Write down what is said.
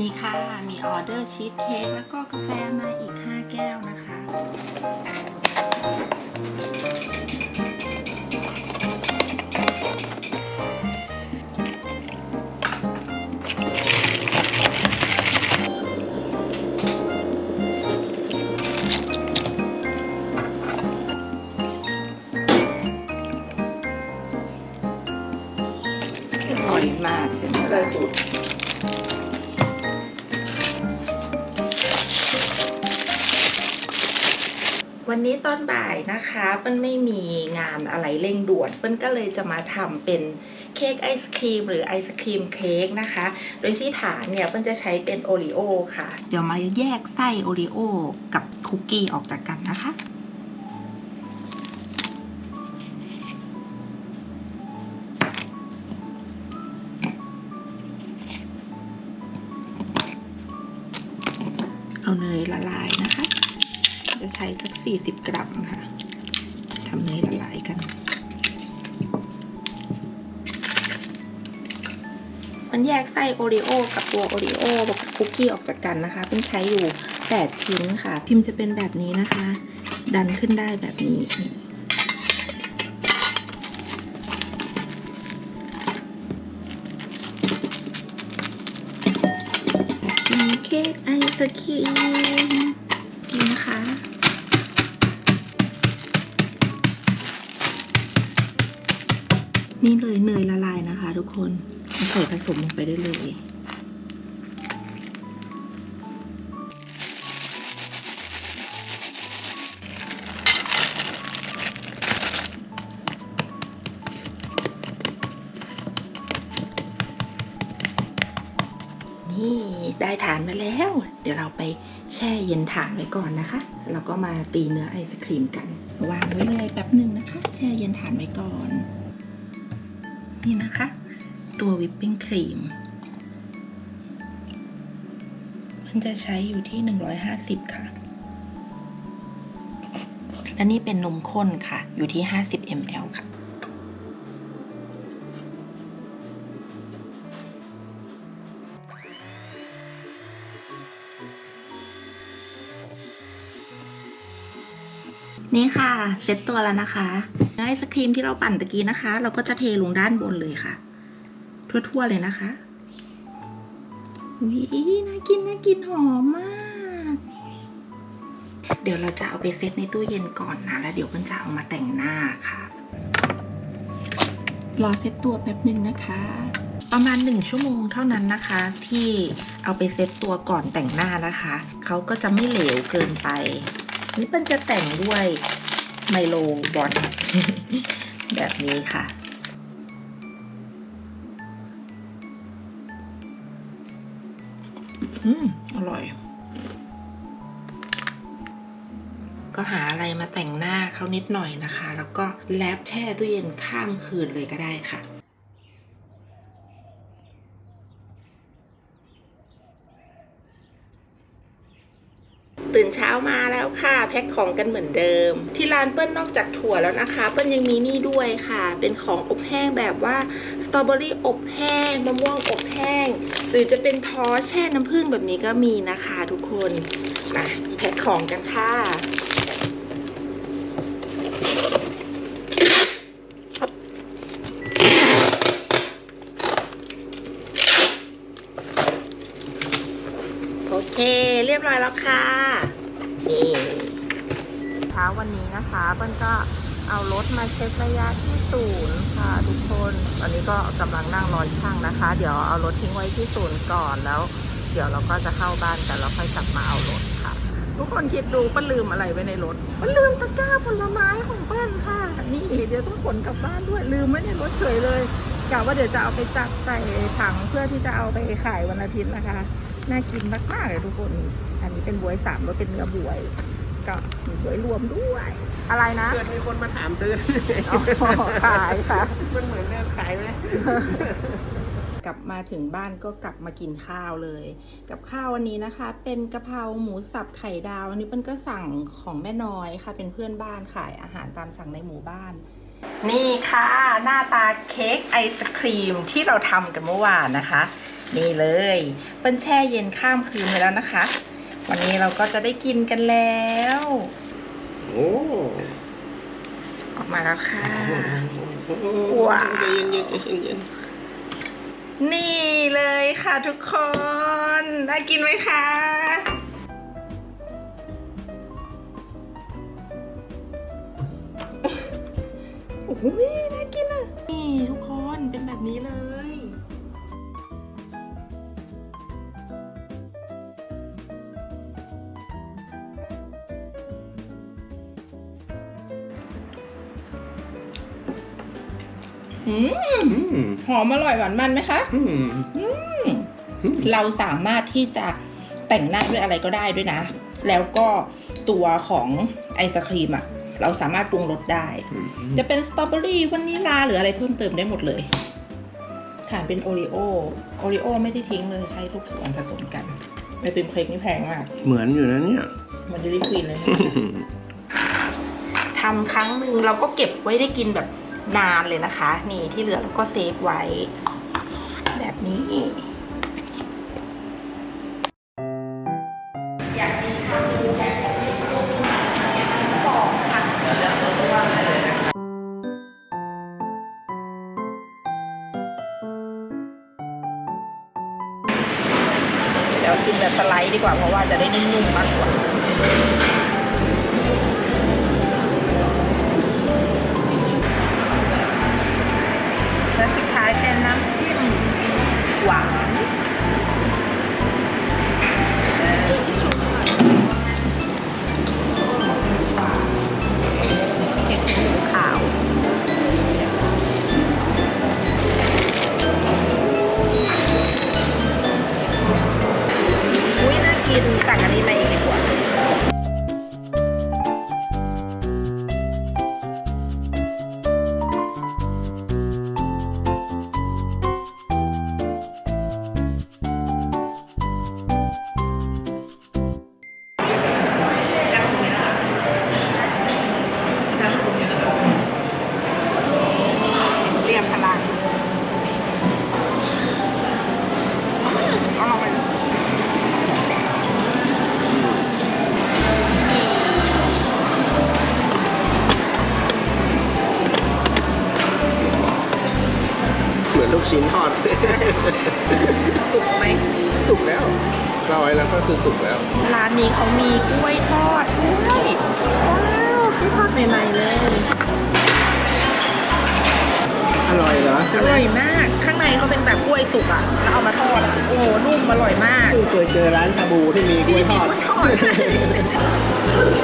นี่ค่ะ มีออเดอร์ชีสเค้กแล้วก็กาแฟมาอีก 5 แก้วนะคะ อร่อยมากใช่ไหมได้ล่ะสูตร วันนี้ตอนบ่ายนะคะเปิ้ลไม่มีงานอะไรเร่งด่วนเปิ้ลก็เลยจะมาทำเป็นเค้กไอศครีมหรือไอศครีมเค้กนะคะ โดยที่ฐานเนี่ยเปิ้ลจะใช้เป็นโอรีโอค่ะ เดี๋ยวมาแยกไส้โอรีโอกับคุกกี้ออกจากกันนะคะเอาเนยละลายนะคะ จะใช้สัก 40 กรัมค่ะทำเนยละลายกัน มันแยกไส้โอรีโอกับตัวโอรีโอกับคุกกี้ออกจากกันนะคะเป็นใช้อยู่ 8 ชิ้นค่ะ พิมพ์จะเป็นแบบนี้นะคะ ดันขึ้นได้แบบนี้นี่กินเค้กไอศครีมกินนะคะ นี่เลยเนยละลายนะคะ ทุกคนเอาใส่ผสมลงไปได้เลยนี่ได้ฐานมาแล้ว เดี๋ยวเราไปแช่เย็นฐานไว้ก่อนนะคะแล้วก็มาตีเนื้อไอศครีมกัน วางไว้เลยแป๊บหนึ่งนะคะ แช่เย็นฐานไว้ก่อน นี่นะคะ ตัววิปปิ้งครีม มันจะใช้อยู่ที่ 150 ค่ะ และนี่เป็นนมข้นค่ะ อยู่ที่ 50 ml ค่ะ นี่ค่ะ เซ็ตตัวแล้วนะคะเนื้อไอศครีมที่เราปั่นตะกี้นะคะ เราก็จะเทลงด้านบนเลยค่ะ ทั่วๆเลยนะคะวิน่ากินน่ากินหอมมาก เดี๋ยวเราจะเอาไปเซตในตู้เย็นก่อนนะ แล้วเดี๋ยวเพิ่นจะเอามาแต่งหน้าค่ะ รอเซตตัวแป๊บหนึ่งนะคะ ประมาณหนึ่งชั่วโมงเท่านั้นนะคะ ที่เอาไปเซตตัวก่อนแต่งหน้านะคะ เขาก็จะไม่เหลวเกินไป นี่เป็นจะแต่งด้วยไมโลบอลแบบนี้ค่ะ อืม อร่อย ก็หาอะไรมาแต่งหน้าเขานิดหน่อยนะคะ แล้วก็แลบแช่ตู้เย็นข้ามคืนเลยก็ได้ค่ะ ตื่นเช้ามาแล้วค่ะแพ็คของกันเหมือนเดิม ที่ร้านเปิ้ลนอกจากถั่วแล้วนะคะ เปิ้ลยังมีนี่ด้วยค่ะ เป็นของอบแห้งแบบว่าสตรอเบอรี่อบแห้งมะม่วงอบแห้ง หรือจะเป็นทอแช่น้ำผึ้งแบบนี้ก็มีนะคะทุกคนมาแพ็คของกันค่ะ โอเค เรียบร้อยแล้วค่ะนี่เช้าวันนี้นะคะเปิ้ลก็เอารถมาเช็คระยะที่ศูนย์ค่ะทุกคน ตอนนี้ก็กำลังนั่งรอช่างนะคะ เดี๋ยวเอารถทิ้งไว้ที่ศูนย์ก่อนแล้ว เดี๋ยวเราก็จะเข้าบ้านกันแล้วค่อยกลับมาเอารถค่ะ ทุกคนคิดดูเปิ้ลลืมอะไรไว้ในรถเปิ้ลลืมตะกร้าผลไม้ของเปิ้ลค่ะ นี่เดี๋ยวต้องขนกลับบ้านด้วยลืมไว้ในรถเฉยเลยกะว่าเดี๋ยวจะเอาไปจัดใส่ถังเพื่อที่จะเอาไปขายวันอาทิตย์นะคะ น่ากินมากๆเลยทุกคน อันนี้เป็นบวยสามรสเป็นเนื้อบวย ก็มีบวยรวมด้วย อะไรนะเกิดมีคนมาถามซื้ออ๋อขายค่ะ มันเหมือนเดิมขายไหมกลับมาถึงบ้านก็กลับมากินข้าวเลย กับข้าววันนี้นะคะ เป็นกะเพราหมูสับไข่ดาวอันนี้เป็นก็สั่งของแม่น้อยค่ะ เป็นเพื่อนบ้านขายอาหารตามสั่งในหมู่บ้าน นี่ค่ะ หน้าตาเค้กไอศครีมที่เราทำกันเมื่อวานนะคะ นี่เลยเปิ้ลแช่เย็นข้ามคืนไปแล้วนะคะ วันนี้เราก็จะได้กินกันแล้ว โอ้ออกมาแล้วค่ะว้าว้าวใจเย็นๆใจเย็นนี่เลยค่ะทุกคนน่ากินไหมคะโอ้โหน่ากินอะ นี่ทุกคนเป็นแบบนี้เลย อืมๆอืมหอมอร่อยหวานมันไหมคะอืมอืมเราสามารถที่จะแต่งหน้าด้วยอะไรก็ได้ด้วยนะ แล้วก็ตัวของไอศครีมอะ่ะเราสามารถปรุงรสได้อืมจะเป็นสตรอเบอรี่วานิลาหรืออะไรเพิ่มเติมได้หมดเลยฐานเป็นโอรีโอโอรีโอไม่ได้ทิ้งเลยใช้ทุกส่วนผสมกันไอติมเค้กนี่แพงมาก เหมือนอยู่นะเนี่ยเหมันเดลี่ควีนเลยนะทำครั้งหนึ่งเราก็เก็บไว้ได้กินแบบ นานเลยนะคะ นี่ที่เหลือเราก็เซฟไว้ แบบนี้ อยากกินชาบูแพงสองพันเดี๋ยวกินแบบสไลด์ดีกว่าเพราะว่าจะได้นุ่มๆมากกว่า ลูกชิ้นทอด สุกไหม สุกแล้วเราไว้แล้วก็คือสุกแล้ว ร้านนี้เขามีกล้วยทอดด้วยว้าวกล้วยทอดใหม่ๆเลย อร่อยเหรออร่อยมาก ข้างในเขาเป็นแบบกล้วยสุกอะแล้วเอามาทอดอะโอ้โหนุ่มอร่อยมาก เคยเจอร้านชาบูที่มีกล้วยทอดมีกล้วยทอด